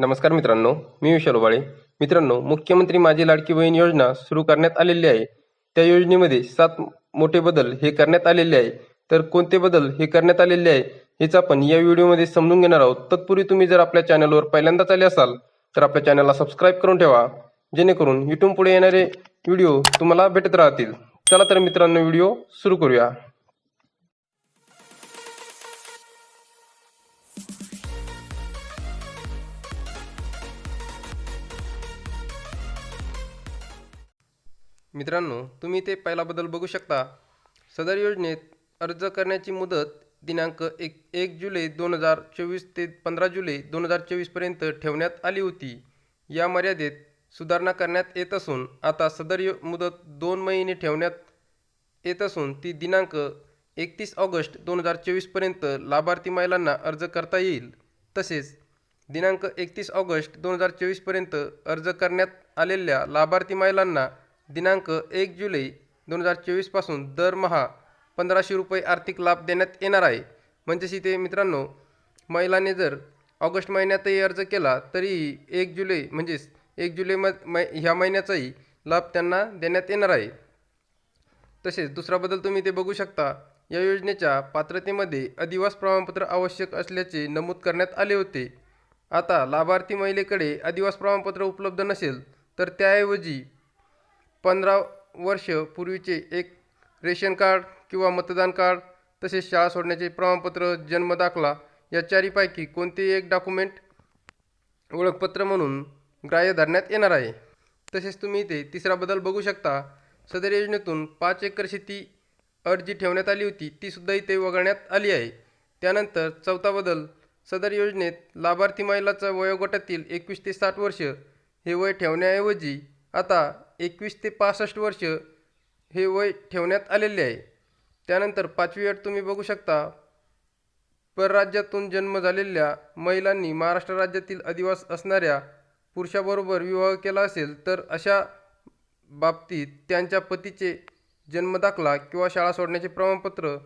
नमस्कार मित्रांनो मी विशाल उबाळे. मित्रांनो मुख्यमंत्री माझी लाडकी बहीण योजना सुरू करण्यात आलेली आहे. त्या योजनेमध्ये सात मोठे बदल हे करण्यात आलेले आहे. तर कोणते बदल हे करण्यात आलेले आहे हेच आपण या व्हिडिओमध्ये समजून घेणार आहोत. तत्पूर्वी तुम्ही जर आपल्या चॅनलवर पहिल्यांदाच आले असाल तर आपल्या चॅनलला सबस्क्राईब करून ठेवा. जेणेकरून इथून पुढे येणारे व्हिडिओ तुम्हाला भेटत राहतील. चला तर मित्रांनो व्हिडिओ सुरू करूया. मित्रांनो तुम्ही ते पहिला बदल बघू शकता. सदर योजनेत अर्ज करण्याची मुदत दिनांक एक एक जुलै दोन हजार चोवीस ते पंधरा जुलै दोन हजार चोवीसपर्यंत ठेवण्यात आली होती. या मर्यादेत सुधारणा करण्यात येत असून आता सदर यो मुदत दोन महिने ठेवण्यात येत असून ती दिनांक एकतीस ऑगस्ट दोन हजार चोवीसपर्यंत लाभार्थी महिलांना अर्ज करता येईल. तसेच दिनांक एकतीस ऑगस्ट दोन हजार चोवीसपर्यंत अर्ज करण्यात आलेल्या लाभार्थी महिलांना दिनांक एक जुलै दोन हजार चोवीसपासून दरमहा पंधराशे रुपये आर्थिक लाभ देण्यात येणार आहे. म्हणजेच इथे मित्रांनो महिलांनी जर ऑगस्ट महिन्यातही अर्ज केला तरीही एक जुलै म्हणजेच एक जुलै म मै ह्या महिन्याचाही लाभ त्यांना देण्यात येणार आहे. तसेच दुसरा बदल तुम्ही ते बघू शकता. या योजनेच्या पात्रतेमध्ये अधिवास प्रमाणपत्र आवश्यक असल्याचे नमूद करण्यात आले होते. आता लाभार्थी महिलेकडे अधिवास प्रमाणपत्र उपलब्ध नसेल तर त्याऐवजी पंधरा वर्ष पूर्वीचे एक रेशन कार्ड किंवा मतदान कार्ड तसेच शाळा सोडण्याचे प्रमाणपत्र जन्मदाखला या चारीपैकी कोणतेही एक डॉक्युमेंट ओळखपत्र म्हणून ग्राह्य धरण्यात येणार आहे. तसेच तुम्ही इथे तिसरा बदल बघू शकता. सदर योजनेतून पाच एकर शेती अट जी ठेवण्यात आली होती तीसुद्धा इथे वगळण्यात आली आहे. त्यानंतर चौथा बदल सदर योजनेत लाभार्थी महिलाचं वयोगटातील एकवीस ते साठ वर्ष हे वय ठेवण्याऐवजी आता एकवीस ते पासष्ट वर्ष हे वय ठेवण्यात आलेले आहे. त्यानंतर पाचवी अट तुम्ही बघू शकता. परराज्यातून जन्म झालेल्या महिलांनी महाराष्ट्र राज्यातील अधिवास असणाऱ्या पुरुषाबरोबर विवाह केला असेल तर अशा बाबतीत त्यांच्या पतीचे जन्मदाखला किंवा शाळा सोडण्याचे प्रमाणपत्र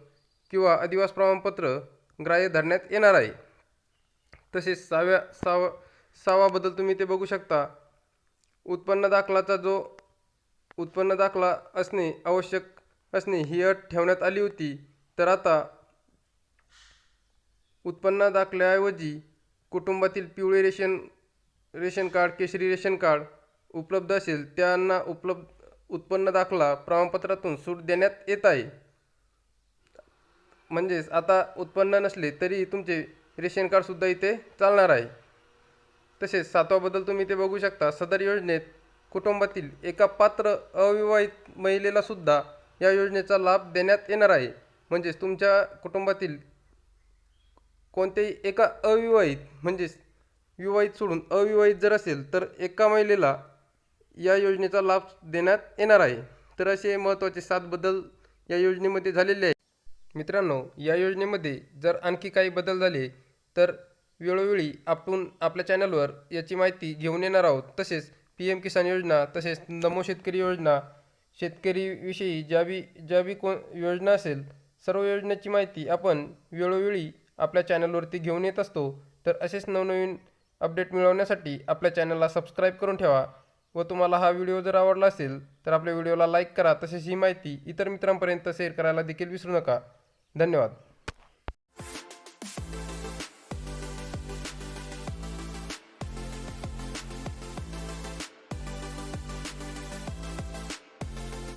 किंवा अधिवास प्रमाणपत्र ग्राह्य धरण्यात येणार आहे. तसेच सहाव्या सावा सावाबद्दल तुम्ही ते बघू शकता. उत्पन्न दाखलाचा जो उत्पन्न दाखला असणे आवश्यक असणे ही अट ठेवण्यात आली होती. तर आता उत्पन्न दाखल्याऐवजी कुटुंबातील पिवळे रेशन रेशन कार्ड केशरी रेशन कार्ड उपलब्ध असेल त्यांना उपलब्ध उत्पन्न दाखला प्रमाणपत्रातून सूट देण्यात येत आहे. म्हणजेच आता उत्पन्न नसले तरी तुमचे रेशन कार्डसुद्धा इथे चालणार आहे. तसेच सातवा बदल तुम्ही ते बघू शकता सदर योजनेत कुटुंबातील एका पात्र अविवाहित महिलेला सुद्धा या योजनेचा लाभ देण्यात येणार आहे. म्हणजेच तुमच्या कुटुंबातील कोणत्याही एका अविवाहित म्हणजेच विवाहित सोडून अविवाहित जर असेल तर एका महिलेला या योजनेचा लाभ देण्यात येणार आहे. तर असे महत्त्वाचे सात बदल या योजनेमध्ये झालेले आहे मित्रांनो या योजनेमध्ये जर आणखी काही बदल झाले तर वेळोवेळी आपण आपल्या चॅनलवर याची माहिती घेऊन येणार आहोत. तसेच पी एम किसान योजना तसेच नमो शेतकरी योजना शेतकरीविषयी ज्या बी ज्या बी कोण योजना असेल सर्व योजनेची माहिती आपण वेळोवेळी आपल्या चॅनलवरती घेऊन येत असतो. तर असेच नवनवीन अपडेट मिळवण्यासाठी आपल्या चॅनलला सबस्क्राईब करून ठेवा व तुम्हाला हा व्हिडिओ जर आवडला असेल तर आपल्या व्हिडिओला लाईक करा. तसेच ही माहिती इतर मित्रांपर्यंत शेअर करायला देखील विसरू नका. धन्यवाद.